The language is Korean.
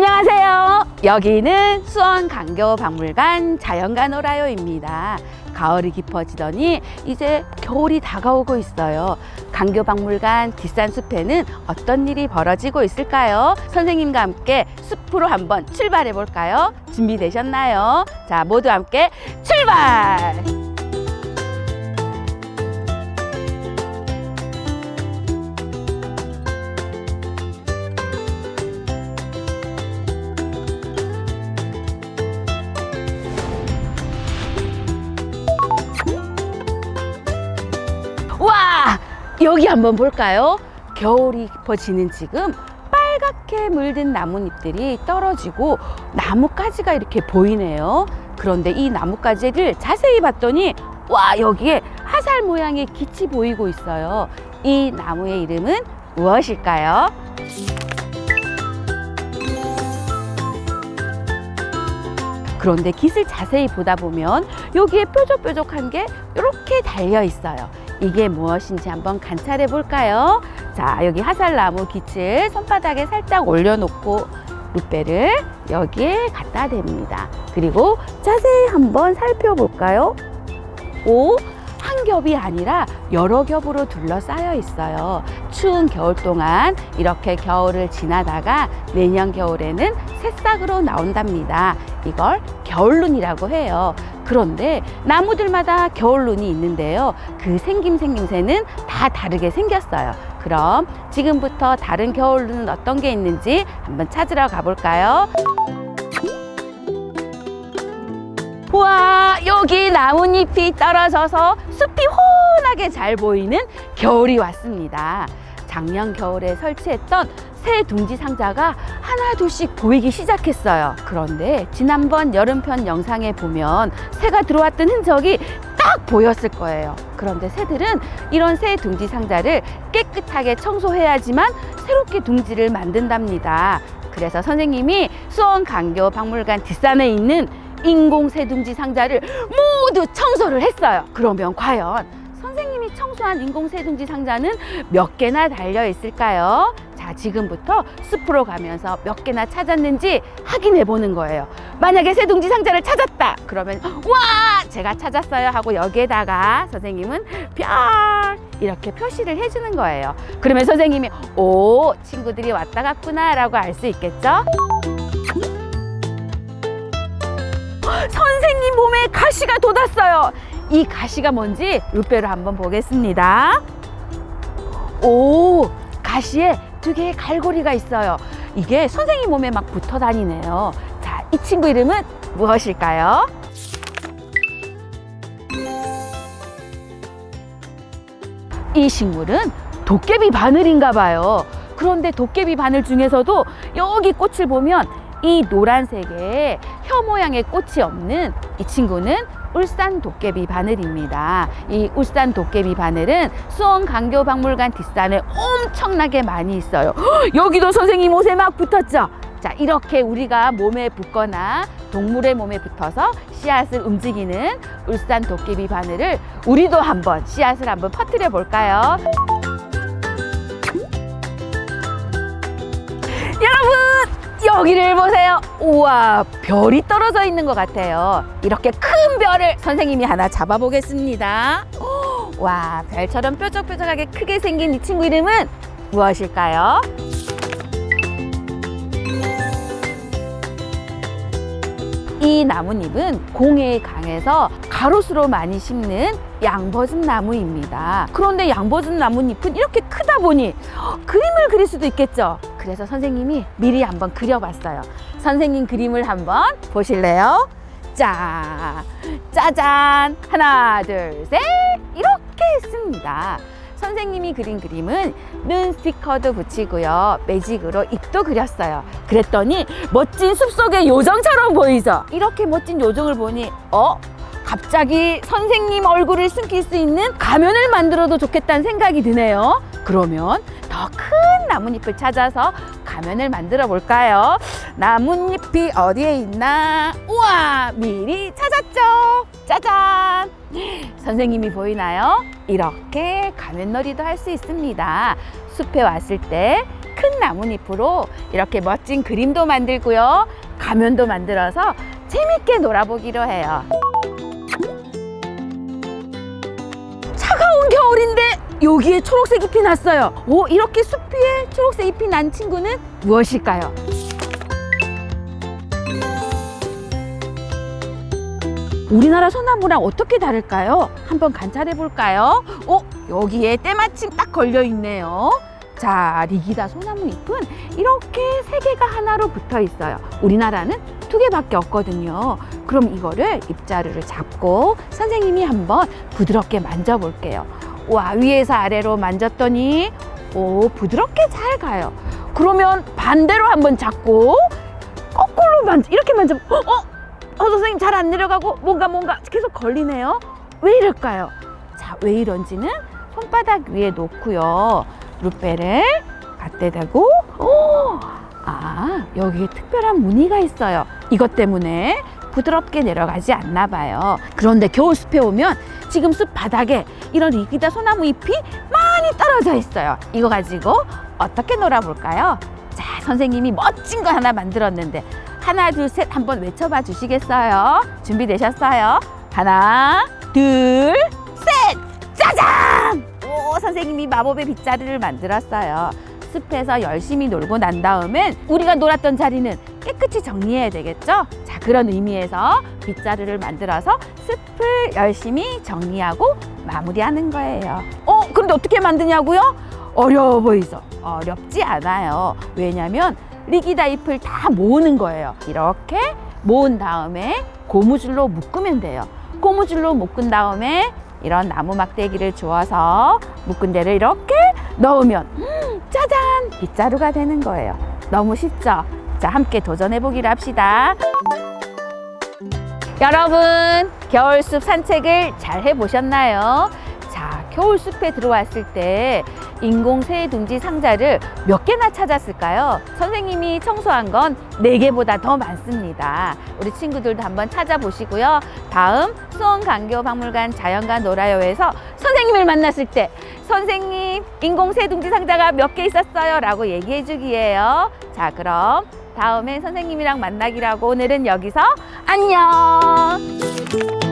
안녕하세요. 여기는 수원 강교 박물관 자연가 놀아요입니다. 가을이 깊어지더니 이제 겨울이 다가오고 있어요. 강교 박물관 뒷산 숲에는 어떤 일이 벌어지고 있을까요? 선생님과 함께 숲으로 한번 출발해 볼까요? 준비되셨나요? 자, 모두 함께 출발! 여기 한번 볼까요? 겨울이 깊어지는 지금 빨갛게 물든 나뭇잎들이 떨어지고 나뭇가지가 이렇게 보이네요. 그런데 이 나뭇가지를 자세히 봤더니 와 여기에 화살 모양의 빛이 보이고 있어요. 이 나무의 이름은 무엇일까요? 그런데 깃을 자세히 보다 보면 여기에 뾰족뾰족한 게 이렇게 달려 있어요. 이게 무엇인지 한번 관찰해 볼까요? 자, 여기 화살나무 깃을 손바닥에 살짝 올려놓고 룻배를 여기에 갖다 댑니다. 그리고 자세히 한번 살펴볼까요? 오, 한 겹이 아니라 여러 겹으로 둘러싸여 있어요. 추운 겨울 동안 이렇게 겨울을 지나다가 내년 겨울에는 새싹으로 나온답니다. 이걸 겨울눈이라고 해요. 그런데 나무들마다 겨울눈이 있는데요. 그 생김 생김새는 다 다르게 생겼어요. 그럼 지금부터 다른 겨울눈은 어떤 게 있는지 한번 찾으러 가볼까요? 우와 여기 나뭇잎이 떨어져서 숲이 훤하게 잘 보이는 겨울이 왔습니다. 작년 겨울에 설치했던 새 둥지 상자가 하나 둘씩 보이기 시작했어요. 그런데 지난번 여름편 영상에 보면 새가 들어왔던 흔적이 딱 보였을 거예요. 그런데 새들은 이런 새 둥지 상자를 깨끗하게 청소해야지만 새롭게 둥지를 만든답니다. 그래서 선생님이 수원 강교 박물관 뒷산에 있는 인공 새둥지 상자를 모두 청소를 했어요. 그러면 과연 선생님이 청소한 인공 새둥지 상자는 몇 개나 달려 있을까요? 자, 지금부터 숲으로 가면서 몇 개나 찾았는지 확인해 보는 거예요. 만약에 새둥지 상자를 찾았다! 그러면, 와! 제가 찾았어요! 하고 여기에다가 선생님은 별! 이렇게 표시를 해주는 거예요. 그러면 선생님이, 오, 친구들이 왔다 갔구나! 라고 알 수 있겠죠? 선생님 몸에 가시가 돋았어요. 이 가시가 뭔지 룻배로 한번 보겠습니다. 오, 가시에 두 개의 갈고리가 있어요. 이게 선생님 몸에 막 붙어 다니네요. 자, 이 친구 이름은 무엇일까요? 이 식물은 도깨비 바늘인가 봐요. 그런데 도깨비 바늘 중에서도 여기 꽃을 보면 이 노란색의 혀 모양의 꽃이 없는 이 친구는 울산 도깨비 바늘입니다. 이 울산 도깨비 바늘은 수원 강교 박물관 뒷산에 엄청나게 많이 있어요. 헉, 여기도 선생님 옷에 막 붙었죠? 자, 이렇게 우리가 몸에 붙거나 동물의 몸에 붙어서 씨앗을 움직이는 울산 도깨비 바늘을 우리도 한번 씨앗을 한번 퍼뜨려 볼까요? 여러분 여기를 보세요. 우와 별이 떨어져 있는 것 같아요. 이렇게 큰 별을 선생님이 하나 잡아보겠습니다. 와 별처럼 뾰족뾰족하게 크게 생긴 이 친구 이름은 무엇일까요? 이 나뭇잎은 공해에 강해서 가로수로 많이 심는 양버섯 나무입니다. 그런데 양버섯 나뭇잎은 이렇게 크다 보니 그림을 그릴 수도 있겠죠. 그래서 선생님이 미리 한번 그려봤어요. 선생님 그림을 한번 보실래요? 자, 짜잔! 하나, 둘, 셋! 이렇게 했습니다. 선생님이 그린 그림은 눈 스티커도 붙이고요. 매직으로 입도 그렸어요. 그랬더니 멋진 숲속의 요정처럼 보이죠? 이렇게 멋진 요정을 보니, 어? 갑자기 선생님 얼굴을 숨길 수 있는 가면을 만들어도 좋겠다는 생각이 드네요. 그러면 나뭇잎을 찾아서 가면을 만들어 볼까요? 나뭇잎이 어디에 있나? 우와, 미리 찾았죠? 짜잔! 선생님이 보이나요? 이렇게 가면놀이도 할 수 있습니다. 숲에 왔을 때 큰 나뭇잎으로 이렇게 멋진 그림도 만들고요. 가면도 만들어서 재밌게 놀아보기로 해요. 여기에 초록색 잎이 났어요. 오, 이렇게 숲 위에 초록색 잎이 난 친구는 무엇일까요? 우리나라 소나무랑 어떻게 다를까요? 한번 관찰해 볼까요? 어, 여기에 때마침 딱 걸려 있네요. 자, 리기다 소나무 잎은 이렇게 세 개가 하나로 붙어 있어요. 우리나라는 두 개밖에 없거든요. 그럼 이거를 잎자루를 잡고 선생님이 한번 부드럽게 만져볼게요. 와, 위에서 아래로 만졌더니 오, 부드럽게 잘 가요. 그러면 반대로 한번 잡고 거꾸로 만져 이렇게 만져. 어, 어, 어 선생님 잘 안 내려가고 뭔가 뭔가 계속 걸리네요. 왜 이럴까요? 자, 왜 이런지는 손바닥 위에 놓고요. 루페를 갖다 대고, 오, 아, 여기에 특별한 무늬가 있어요. 이것 때문에 부드럽게 내려가지 않나 봐요. 그런데 겨울 숲에 오면 지금 숲 바닥에 이런 리기다 소나무 잎이 많이 떨어져 있어요. 이거 가지고 어떻게 놀아볼까요? 자, 선생님이 멋진 거 하나 만들었는데 하나, 둘, 셋 한번 외쳐봐 주시겠어요? 준비되셨어요? 하나, 둘, 셋! 짜잔! 오, 선생님이 마법의 빗자루를 만들었어요. 숲에서 열심히 놀고 난 다음엔 우리가 놀았던 자리는 깨끗이 정리해야 되겠죠? 자, 그런 의미에서 빗자루를 만들어서 숲을 열심히 정리하고 마무리하는 거예요. 어, 그런데 어떻게 만드냐고요? 어려워 보이죠? 어렵지 않아요. 왜냐면 리기다 잎을 다 모으는 거예요. 이렇게 모은 다음에 고무줄로 묶으면 돼요. 고무줄로 묶은 다음에 이런 나무 막대기를 주어서 묶은 데를 이렇게 넣으면 음, 짜잔 빗자루가 되는 거예요. 너무 쉽죠? 자, 함께 도전해 보기로 합시다. 여러분, 겨울숲 산책을 잘 해보셨나요? 자, 겨울숲에 들어왔을 때 인공 새 둥지 상자를 몇 개나 찾았을까요? 선생님이 청소한 건 네개보다더 많습니다. 우리 친구들도 한번 찾아보시고요. 다음 수원강교 박물관 자연관 놀아요에서 선생님을 만났을 때 선생님 인공 새 둥지 상자가 몇 개 있었어요? 라고 얘기해 주기예요. 자, 그럼 다음에 선생님이랑 만나기로 하고 오늘은 여기서 안녕!